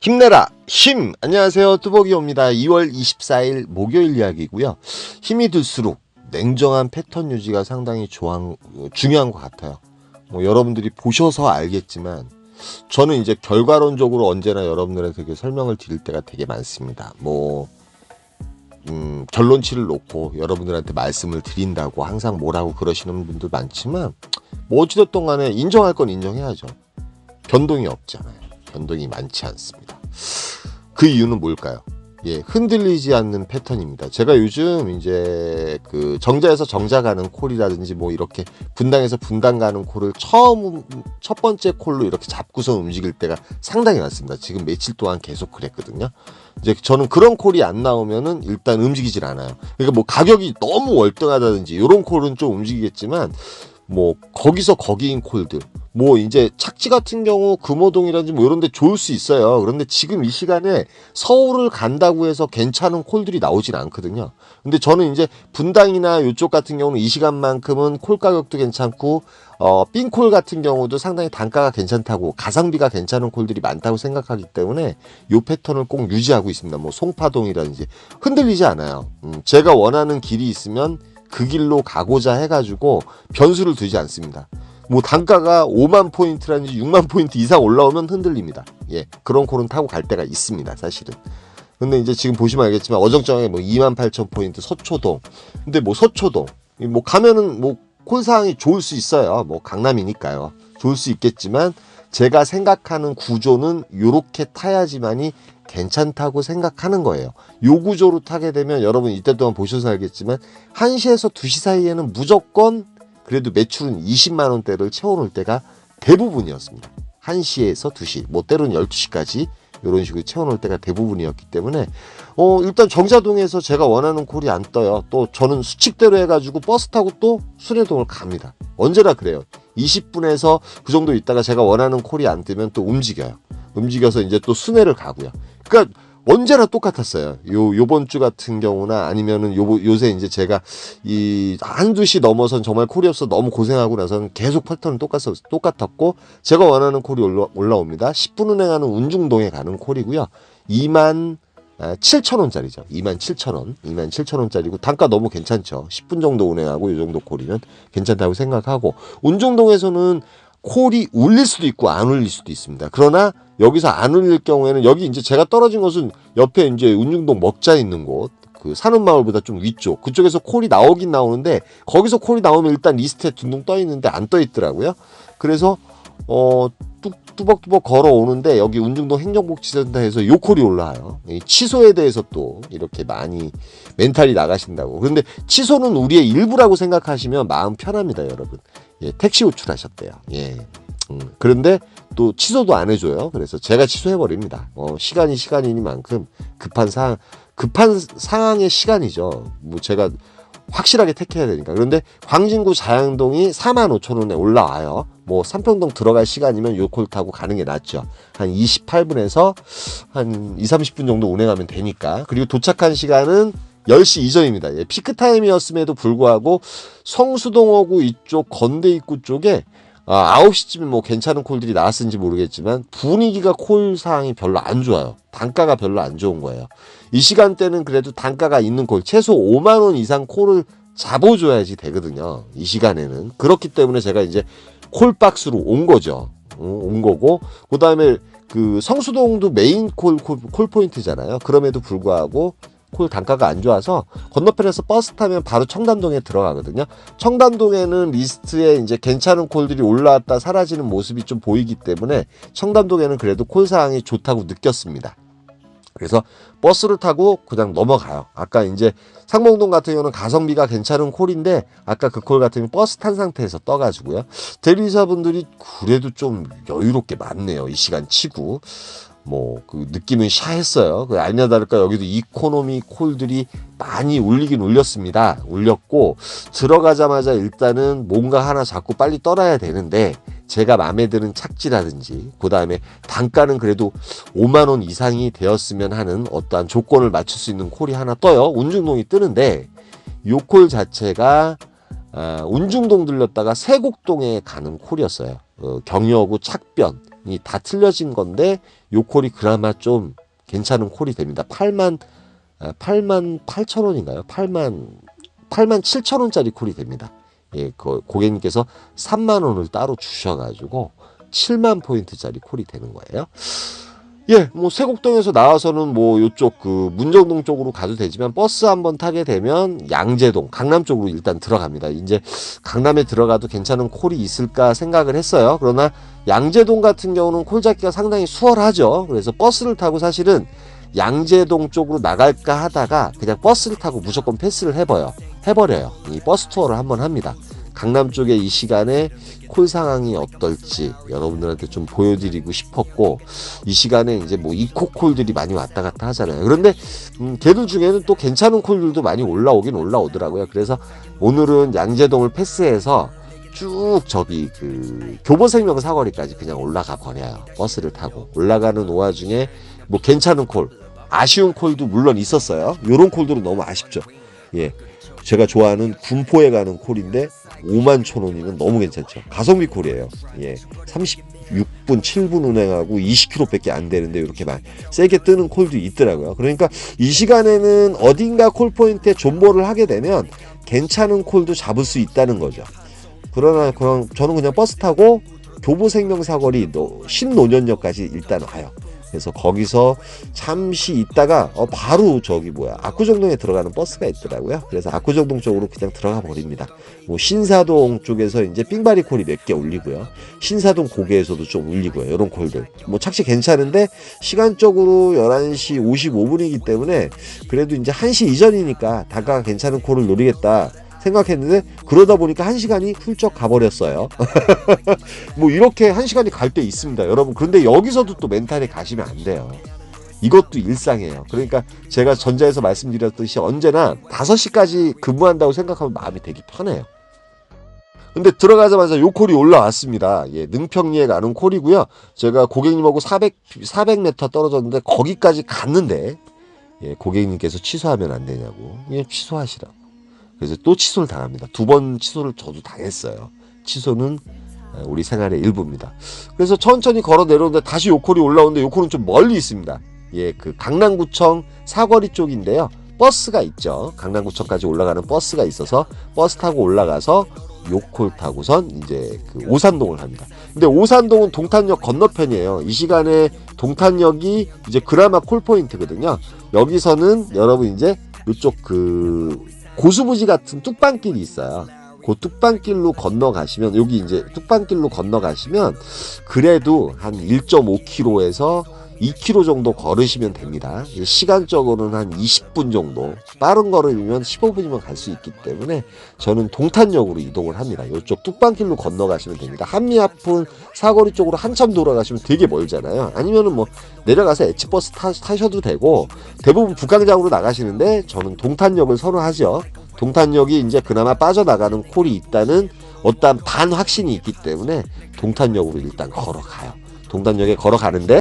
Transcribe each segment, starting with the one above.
힘내라. 힘. 안녕하세요. 뚜벅이옵니다. 2월 24일 목요일 이야기고요. 힘이 들수록 냉정한 패턴 유지가 상당히 좋아, 중요한 것 같아요. 뭐 여러분들이 보셔서 알겠지만 저는 이제 결과론적으로 언제나 여러분들한테 그 설명을 드릴 때가 되게 많습니다. 뭐 음, 결론치를 놓고 여러분들한테 말씀을 드린다고 항상 뭐라고 그러시는 분들 많지만 뭐 어찌됐든 간에 인정할 건 인정해야죠. 변동이 없잖아요. 변동이 많지 않습니다. 그 이유는 뭘까요? 예, 흔들리지 않는 패턴입니다. 제가 요즘 이제 그 정자에서 정자 가는 콜이라든지 뭐 이렇게 분당에서 분당 가는 콜을 처음 첫 번째 콜로 이렇게 잡고서 움직일 때가 상당히 많습니다. 지금 며칠 동안 계속 그랬거든요. 이제 저는 그런 콜이 안 나오면은 일단 움직이질 않아요. 그러니까 뭐 가격이 너무 월등하다든지 이런 콜은 좀 움직이겠지만 뭐 거기서 거기인 콜들 뭐 이제 착지 같은 경우 금호동이라든지 뭐 이런 데 좋을 수 있어요. 그런데 지금 이 시간에 서울을 간다고 해서 괜찮은 콜들이 나오진 않거든요. 근데 저는 이제 분당이나 이쪽 같은 경우는 이 시간만큼은 콜 가격도 괜찮고 어, 삥콜 같은 경우도 상당히 단가가 괜찮다고 가성비가 괜찮은 콜들이 많다고 생각하기 때문에 요 패턴을 꼭 유지하고 있습니다. 뭐 송파동이라든지 흔들리지 않아요. 음, 제가 원하는 길이 있으면 그 길로 가고자 해가지고 변수를 두지 않습니다. 뭐 단가가 5만 포인트라든지 6만 포인트 이상 올라오면 흔들립니다. 예, 그런 콜은 타고 갈 때가 있습니다, 사실은. 근데 이제 지금 보시면 알겠지만 어정쩡하게 뭐 2만 8천 포인트 서초동. 근데 뭐 서초동 뭐 가면은 뭐콜 사항이 좋을 수 있어요. 뭐 강남이니까요. 좋을 수 있겠지만 제가 생각하는 구조는 요렇게 타야지만이 괜찮다고 생각하는 거예요. 요 구조로 타게 되면 여러분 이때 동안 보셔서 알겠지만 1시에서 2시 사이에는 무조건 그래도 매출은 20만 원대를 채워놓을 때가 대부분이었습니다. 1시에서 2시, 뭐 때로는 12시까지 이런 식으로 채워놓을 때가 대부분이었기 때문에 어 일단 정자동에서 제가 원하는 콜이 안 떠요. 또 저는 수칙대로 해가지고 버스 타고 또 순회동을 갑니다. 언제나 그래요. 20분에서 그 정도 있다가 제가 원하는 콜이 안 뜨면 또 움직여요. 움직여서 이제 또 순회를 가고요. 그러니까 언제나 똑같았어요. 요, 요번 주 같은 경우나 아니면은 요, 요새 이제 제가 이 한두 시 넘어선 정말 콜이 없어 너무 고생하고 나서는 계속 패턴은 똑같, 똑같았고 제가 원하는 콜이 올라, 올라옵니다. 10분 운행하는 운중동에 가는 콜이고요. 2만 7천원짜리죠. 2만 7천원. 2만 7천원짜리고 단가 너무 괜찮죠. 10분 정도 운행하고 이 정도 콜이면 괜찮다고 생각하고 운중동에서는 콜이 울릴 수도 있고 안 울릴 수도 있습니다. 그러나 여기서 안 울릴 경우에는 여기 이제 제가 떨어진 곳은 옆에 이제 운중동 먹자 있는 곳. 그 사는 마을보다 좀 위쪽 그쪽에서 콜이 나오긴 나오는데 거기서 콜이 나오면 일단 리스트에 둥둥 떠 있는데 안 떠 있더라고요. 그래서 어 뚜, 뚜벅뚜벅 걸어오는데 여기 운중동 행정복지센터에서 요 콜이 올라와요. 이 취소에 대해서 또 이렇게 많이 멘탈이 나가신다고. 그런데 취소는 우리의 일부라고 생각하시면 마음 편합니다, 여러분. 예, 택시 호출하셨대요. 예. 음, 그런데 또 취소도 안 해줘요. 그래서 제가 취소해버립니다. 어, 시간이 시간이니만큼 급한 상황, 급한 상황의 시간이죠. 뭐 제가 확실하게 택해야 되니까. 그런데 광진구 자양동이 4만 5천 원에 올라와요. 뭐 삼평동 들어갈 시간이면 요콜 타고 가는 게 낫죠. 한 28분에서 한 2, 30분 정도 운행하면 되니까. 그리고 도착한 시간은 10시 이전입니다. 예, 피크 타임이었음에도 불구하고 성수동하고 이쪽 건대 입구 쪽에 아, 9시쯤에 뭐 괜찮은 콜들이 나왔는지 모르겠지만 분위기가 콜 상황이 별로 안 좋아요. 단가가 별로 안 좋은 거예요. 이 시간대는 그래도 단가가 있는 콜, 최소 5만 원 이상 콜을 잡아줘야지 되거든요. 이 시간에는. 그렇기 때문에 제가 이제 콜박스로 온 거죠. 어, 온 거고, 그 다음에 그 성수동도 메인 콜, 콜, 콜 포인트잖아요. 그럼에도 불구하고 콜 단가가 안 좋아서 건너편에서 버스 타면 바로 청담동에 들어가거든요. 청담동에는 리스트에 이제 괜찮은 콜들이 올라왔다 사라지는 모습이 좀 보이기 때문에 청담동에는 그래도 콜 사항이 좋다고 느꼈습니다. 그래서 버스를 타고 그냥 넘어가요. 아까 이제 상봉동 같은 경우는 가성비가 괜찮은 콜인데 아까 그 콜 같은 경우 버스 탄 상태에서 떠가지고요. 대리사분들이 그래도 좀 여유롭게 많네요. 이 시간 치고. 뭐 그 느낌은 샤했어요. 그 아니나 다를까 여기도 이코노미 콜들이 많이 울리긴 울렸습니다. 울렸고 들어가자마자 일단은 뭔가 하나 잡고 빨리 떠나야 되는데 제가 마음에 드는 착지라든지 그 다음에 단가는 그래도 5만 원 이상이 되었으면 하는 어떠한 조건을 맞출 수 있는 콜이 하나 떠요. 운중동이 뜨는데 요 콜 자체가 아, 운중동 들렸다가 세곡동에 가는 콜이었어요. 어, 경여구 착변 이 다 틀려진 건데 요 콜이 그나마 좀 괜찮은 콜이 됩니다. 8만 아, 8만 8천 원인가요? 8만 8만 7천 원짜리 콜이 됩니다. 예, 그 고객님께서 3만 원을 따로 주셔가지고 7만 포인트짜리 콜이 되는 거예요. 예, 뭐 세곡동에서 나와서는 뭐 요쪽 그 문정동 쪽으로 가도 되지만 버스 한번 타게 되면 양재동, 강남 쪽으로 일단 들어갑니다. 이제 강남에 들어가도 괜찮은 콜이 있을까 생각을 했어요. 그러나 양재동 같은 경우는 콜 잡기가 상당히 수월하죠. 그래서 버스를 타고 사실은 양재동 쪽으로 나갈까 하다가 그냥 버스를 타고 무조건 패스를 해버요. 해버려요. 이 버스 투어를 한번 합니다. 강남 쪽에 이 시간에 콜 상황이 어떨지 여러분들한테 좀 보여드리고 싶었고 이 시간에 이제 뭐 이코 콜들이 많이 왔다 갔다 하잖아요. 그런데 음, 걔들 중에는 또 괜찮은 콜들도 많이 올라오긴 올라오더라고요. 그래서 오늘은 양재동을 패스해서 쭉 저기 그 교보생명 사거리까지 그냥 올라가 버려요. 버스를 타고 올라가는 오화 중에 뭐 괜찮은 콜, 아쉬운 콜도 물론 있었어요. 요런 콜들은 너무 아쉽죠. 예. 제가 좋아하는 군포에 가는 콜인데 5만 천 원이면 너무 괜찮죠. 가성비 콜이에요. 예. 36분, 7분 운행하고 20km밖에 안 되는데 이렇게 막 세게 뜨는 콜도 있더라고요. 그러니까 이 시간에는 어딘가 콜 포인트에 존버를 하게 되면 괜찮은 콜도 잡을 수 있다는 거죠. 그러나 그냥 저는 그냥 버스 타고 교보생명 사거리 너 신노년역까지 일단 와요. 그래서 거기서 잠시 있다가 어 바로 저기 뭐야 압구정동에 들어가는 버스가 있더라고요. 그래서 압구정동 쪽으로 그냥 들어가 버립니다. 뭐 신사동 쪽에서 이제 삥바리 콜이 몇개 올리고요. 신사동 고개에서도 좀 올리고요. 이런 콜들. 뭐 착시 괜찮은데 시간적으로 11시 55분이기 때문에 그래도 이제 1시 이전이니까 다가 괜찮은 콜을 노리겠다. 생각했는데 그러다 보니까 한 시간이 훌쩍 가버렸어요. 뭐 이렇게 한 시간이 갈 때 있습니다, 여러분. 그런데 여기서도 또 멘탈에 가시면 안 돼요. 이것도 일상이에요. 그러니까 제가 전자에서 말씀드렸듯이 언제나 5시까지 근무한다고 생각하면 마음이 되게 편해요. 근데 들어가자마자 요 콜이 올라왔습니다. 예, 능평리에 가는 콜이고요. 제가 고객님하고 400, 400m 떨어졌는데 거기까지 갔는데 예, 고객님께서 취소하면 안 되냐고. 예, 취소하시라고. 그래서 또 취소를 당합니다. 두 번 취소를 저도 당했어요. 취소는 우리 생활의 일부입니다. 그래서 천천히 걸어 내려오는데 다시 요콜이 올라오는데 요콜은 좀 멀리 있습니다. 예, 그 강남구청 사거리 쪽인데요. 버스가 있죠. 강남구청까지 올라가는 버스가 있어서 버스 타고 올라가서 요콜 타고선 이제 그 오산동을 합니다. 근데 오산동은 동탄역 건너편이에요. 이 시간에 동탄역이 이제 그라마 콜 포인트거든요. 여기서는 여러분 이제 이쪽 그 고수부지 같은 뚝방길이 있어요. 그 뚝방길로 건너가시면 여기 이제 뚝방길로 건너가시면 그래도 한 1.5km에서 2km 정도 걸으시면 됩니다. 시간적으로는 한 20분 정도 빠른 걸음이면 15분이면 갈 수 있기 때문에 저는 동탄역으로 이동을 합니다. 이쪽 뚝방길로 건너가시면 됩니다. 한미아픈 사거리 쪽으로 한참 돌아가시면 되게 멀잖아요. 아니면은 뭐 내려가서 타, 타셔도 되고 대부분 북강장으로 나가시는데 저는 동탄역을 선호하죠. 동탄역이 이제 그나마 빠져나가는 콜이 있다는 어떠한 반 확신이 있기 때문에 동탄역으로 일단 걸어가요. 동탄역에 걸어가는데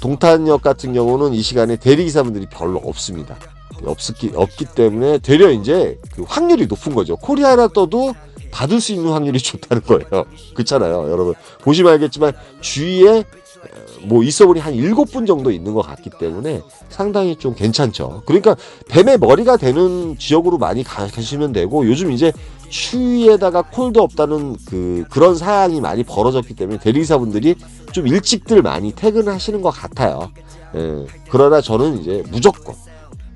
동탄역 같은 경우는 이 시간에 대리기사분들이 별로 없습니다. 없기, 없기 때문에 되려 이제 그 확률이 높은 거죠. 하나 떠도 받을 수 있는 확률이 좋다는 거예요. 그렇잖아요, 여러분. 보시면 알겠지만 주위에 뭐 있어보니 한 일곱 분 정도 있는 것 같기 때문에 상당히 좀 괜찮죠. 그러니까 뱀의 머리가 되는 지역으로 많이 가시면 되고 요즘 이제 추위에다가 콜도 없다는 그 그런 사안이 많이 벌어졌기 때문에 대리사분들이 좀 일찍들 많이 퇴근하시는 것 같아요. 예, 그러나 저는 이제 무조건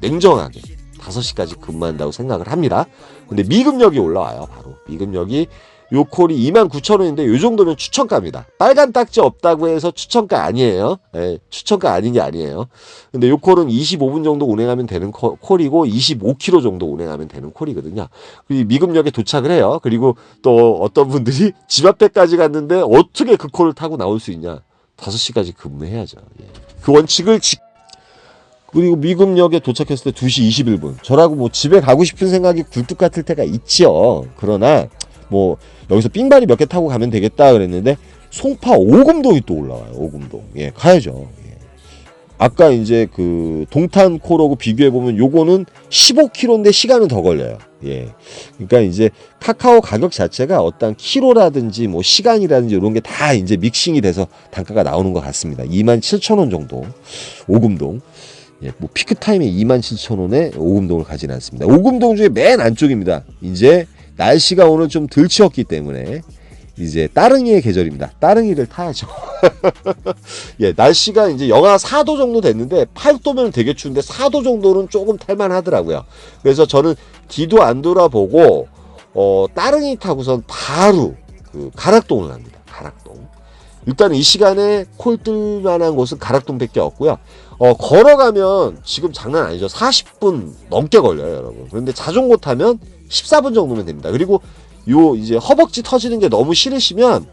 냉정하게 5시까지 근무한다고 생각을 합니다. 근데 미금역이 올라와요, 바로. 미금역이 요 콜이 29,000원인데 요 정도면 추천가입니다. 빨간 딱지 없다고 해서 추천가 아니에요. 예, 추천가 아닌 게 아니에요. 근데 요 콜은 25분 정도 운행하면 되는 콜이고 25km 정도 운행하면 되는 콜이거든요. 그리고 미금역에 도착을 해요. 그리고 또 어떤 분들이 집 앞에까지 갔는데 어떻게 그 콜을 타고 나올 수 있냐. 5시까지 근무해야죠. 예. 그 원칙을 지 그리고 미금역에 도착했을 때 2시 21분. 저라고 뭐 집에 가고 싶은 생각이 굴뚝 같을 때가 있지요. 그러나 뭐 여기서 삥바리 몇개 타고 가면 되겠다 그랬는데 송파 오금동이 또 올라와요. 오금동. 예, 가야죠. 예. 아까 이제 그 동탄 콜하고 비교해 보면 요거는 15km인데 시간은 더 걸려요. 예. 그러니까 이제 카카오 가격 자체가 어떤 키로라든지 뭐 시간이라든지 이런 게 다 이제 믹싱이 돼서 단가가 나오는 것 같습니다. 27,000원 정도. 오금동. 예, 뭐 피크 타임에 27,000원에 오금동을 가지는 않습니다. 오금동 중에 맨 안쪽입니다. 이제 날씨가 오늘 좀덜 치웠기 때문에 이제 따릉이의 계절입니다. 따릉이를 타야죠. 예, 날씨가 이제 영하 4도 정도 됐는데 8도면 되게 추운데 4도 정도는 조금 탈만 하더라고요. 그래서 저는 뒤도 안 돌아보고 어, 따릉이 타고선 바로 그 가락동을 갑니다. 가락동. 일단 이 시간에 콜 뜰 만한 곳은 가락동밖에 없고요. 어, 걸어가면 지금 장난 아니죠. 40분 넘게 걸려요, 여러분. 그런데 자전거 타면 14분 정도면 됩니다. 그리고 요 이제 허벅지 터지는 게 너무 싫으시면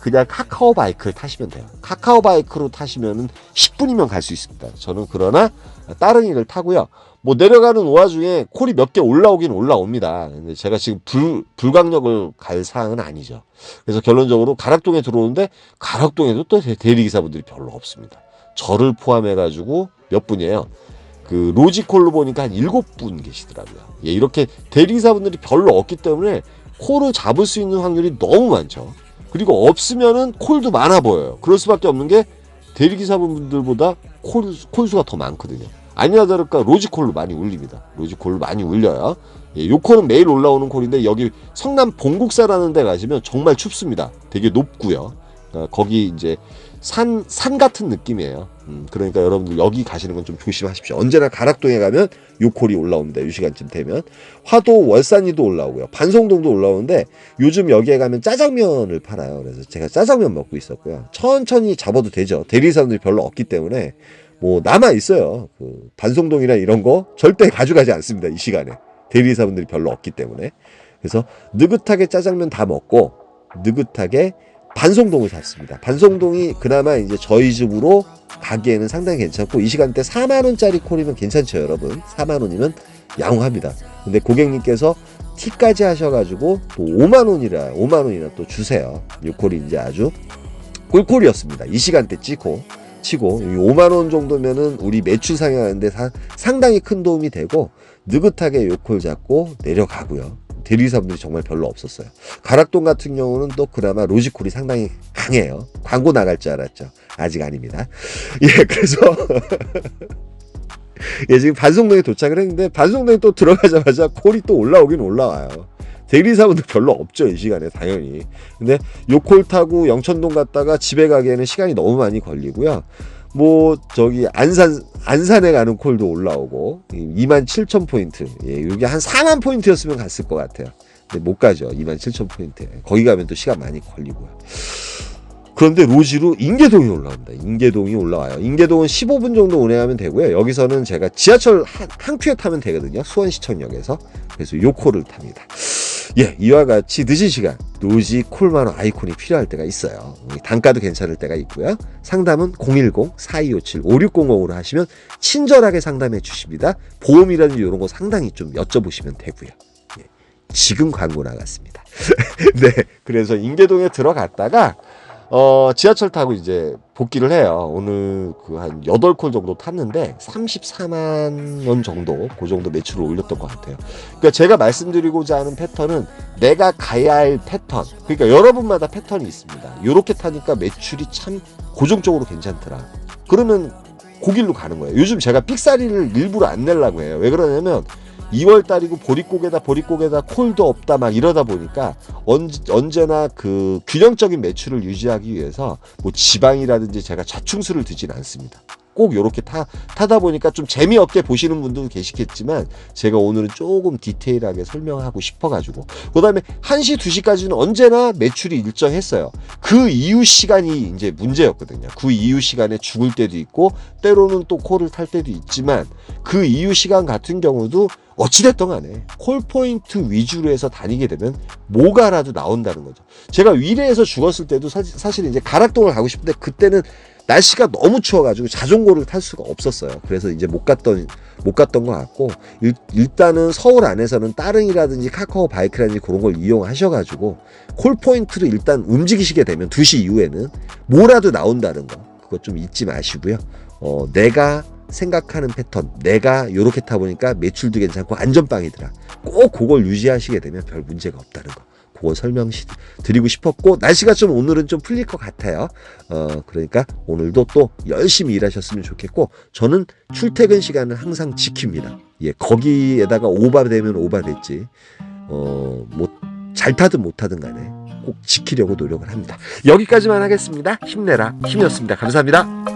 그냥 카카오 바이크를 타시면 돼요. 카카오 바이크로 타시면은 10분이면 갈 수 있습니다. 저는 그러나 따릉이를 타고요. 뭐 내려가는 와중에 콜이 몇 개 올라오긴 올라옵니다. 근데 제가 지금 불, 불강력을 갈 사항은 아니죠. 그래서 결론적으로 가락동에 들어오는데 가락동에도 또 대- 대리기사분들이 별로 없습니다. 저를 포함해가지고 몇 분이에요. 그 로지콜로 보니까 한 일곱 분 계시더라고요. 예, 이렇게 대리기사분들이 별로 없기 때문에 콜을 잡을 수 있는 확률이 너무 많죠. 그리고 없으면은 콜도 많아 보여요. 그럴 수밖에 없는 게 대리기사분들보다 콜, 콜수가 더 많거든요. 아니나 다를까 로지콜로 많이 울립니다. 로지콜로 많이 울려요. 예, 요 콜은 매일 올라오는 콜인데 여기 성남 봉국사라는 데 가시면 정말 춥습니다. 되게 높고요. 어, 거기 이제 산, 산 같은 느낌이에요. 음, 그러니까 여러분들 여기 가시는 건 좀 조심하십시오. 언제나 가락동에 가면 요 콜이 올라옵니다. 요 시간쯤 되면. 화도 월산이도 올라오고요. 반송동도 올라오는데 요즘 여기에 가면 짜장면을 팔아요. 그래서 제가 짜장면 먹고 있었고요. 천천히 잡아도 되죠. 대리 사람들이 별로 없기 때문에 뭐 남아 있어요. 그 반송동이나 이런 거 절대 가져가지 않습니다. 이 시간에. 대리사분들이 별로 없기 때문에. 그래서 느긋하게 짜장면 다 먹고 느긋하게 반송동을 샀습니다. 반송동이 그나마 이제 저희 집으로 가기에는 상당히 괜찮고 이 시간대 4만 원짜리 콜이면 괜찮죠, 여러분. 4만 원이면 양호합니다. 근데 고객님께서 티까지 하셔가지고 또 5만 원이라 5만 원이나 또 주세요. 이 콜이 이제 아주 꿀꿀이었습니다. 이 시간대 찍고 치고 5만 원 정도면은 우리 매출 상향하는데 사- 상당히 큰 도움이 되고 느긋하게 요콜 잡고 내려가고요. 대리사분들이 정말 별로 없었어요. 가락동 같은 경우는 또 그나마 로지콜이 상당히 강해요. 광고 나갈 줄 알았죠. 아직 아닙니다. 예, 그래서 예, 지금 반송동에 도착을 했는데 반송동에 또 들어가자마자 콜이 또 올라오긴 올라와요. 대리사분들 별로 없죠 이 시간에 당연히. 근데 요콜 타고 영천동 갔다가 집에 가기에는 시간이 너무 많이 걸리고요. 뭐 저기 안산 안산에 가는 콜도 올라오고 2만 7천 포인트. 예, 이게 한 4만 포인트였으면 갔을 것 같아요. 근데 못 가죠. 2만 7천 포인트. 거기 가면 또 시간 많이 걸리고요. 그런데 로지로 인계동이 올라옵니다. 인계동이 올라와요. 인계동은 15분 정도 운행하면 되고요. 여기서는 제가 지하철 한, 한 큐에 타면 되거든요. 수원시청역에서. 그래서 요 콜을 탑니다. 예, 이와 같이 늦은 시간 로지 콜만원 아이콘이 필요할 때가 있어요. 단가도 괜찮을 때가 있고요. 상담은 010-4257-5600으로 하시면 친절하게 상담해 주십니다. 보험이라든지 이런 거 상당히 좀 여쭤보시면 되고요. 예, 지금 광고 나갔습니다. 네, 그래서 인계동에 들어갔다가 어, 지하철 타고 이제 복귀를 해요. 오늘 그 한 8콜 정도 탔는데 34만 원 정도, 그 정도 매출을 올렸던 것 같아요. 그러니까 제가 말씀드리고자 하는 패턴은 내가 가야 할 패턴. 그러니까 여러분마다 패턴이 있습니다. 이렇게 타니까 매출이 참 고정적으로 괜찮더라. 그러면 고길로 가는 거예요. 요즘 제가 삑사리를 일부러 안 내려고 해요. 왜 그러냐면 2월 달이고 보릿고개다 보릿고개다 콜도 없다 막 이러다 보니까 언, 언제나 그 균형적인 매출을 유지하기 위해서 뭐 지방이라든지 제가 자충수를 두진 않습니다. 꼭 이렇게 타, 타다 보니까 좀 재미없게 보시는 분도 계시겠지만 제가 오늘은 조금 디테일하게 설명하고 싶어가지고 그 다음에 1시, 2시까지는 언제나 매출이 일정했어요. 그 이후 시간이 이제 문제였거든요. 그 이후 시간에 죽을 때도 있고 때로는 또 콜을 탈 때도 있지만 그 이후 시간 같은 경우도 어찌됐든 간에 콜포인트 위주로 해서 다니게 되면 뭐가라도 나온다는 거죠. 제가 위례에서 죽었을 때도 사실, 사실 이제 가락동을 가고 싶은데 그때는 날씨가 너무 추워가지고 자전거를 탈 수가 없었어요. 그래서 이제 못 갔던 못 갔던 것 같고 일, 일단은 서울 안에서는 따릉이라든지 카카오 바이크라든지 그런 걸 이용하셔가지고 콜 포인트를 일단 움직이시게 되면 2시 이후에는 뭐라도 나온다는 거 그거 좀 잊지 마시고요. 어, 내가 생각하는 패턴 내가 요렇게 타보니까 매출도 괜찮고 안전빵이더라 꼭 그걸 유지하시게 되면 별 문제가 없다는 거 그거 설명 시- 드리고 싶었고 날씨가 좀 오늘은 좀 풀릴 것 같아요 어 그러니까 오늘도 또 열심히 일하셨으면 좋겠고 저는 출퇴근 시간을 항상 지킵니다 예 거기에다가 오바되면 오바됐지 어뭐 잘 타든 못 타든 간에 꼭 지키려고 노력을 합니다. 여기까지만 하겠습니다. 힘내라. 힘이었습니다. 감사합니다. 다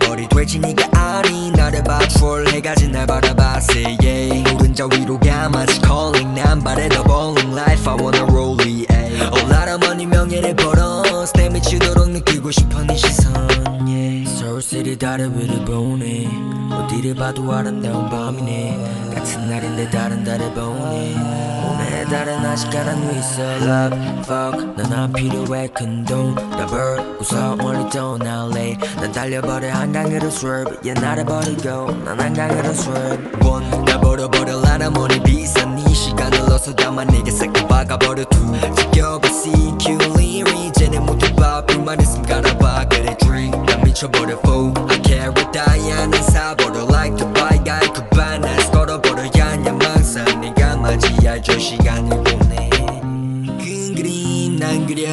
내가 재벌이 될지 네가 아니 나를 봐 troll 해가지 날 바라봤어 yeah 오른자 위로 가 마치 calling 난 바래 더 bowling life I wanna roll it Out of money 명예를 벌어 내 미치도록 느끼고 싶어 네 시선. 서울시리 다른 위를 보네. 어디를 봐도 아름다운 밤이네. 같은 날인데 다른 달을 보네. 오늘의 달은 아직 가라앉아 있어. Love fuck 넌안 필요해 큰돈 다 벌고서 멀리 떠날래. 난 달려버려 한강으로 swerve. yeah 나를 버리고 난 한강으로 swerve. 원다 버려버려 라라머니 비싼 네 시간을 넣어서 다만 내게 싹 박아버려. 지겨봐 CQ 리리 이제는 모두 봐 불만 있음 갈아봐. 그래 dream 난 미쳐버려. Fool I carry 다이아는 사버려. Like the bike guy 그 반나스 걸어버려. 야냥망상 내가 맞이할 저 시간을 보내. 큰 그림 난 그려.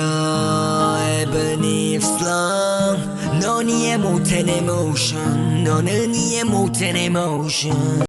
Even if long. 넌 이해 못해 내 motion 너는 이해 못해 내 motion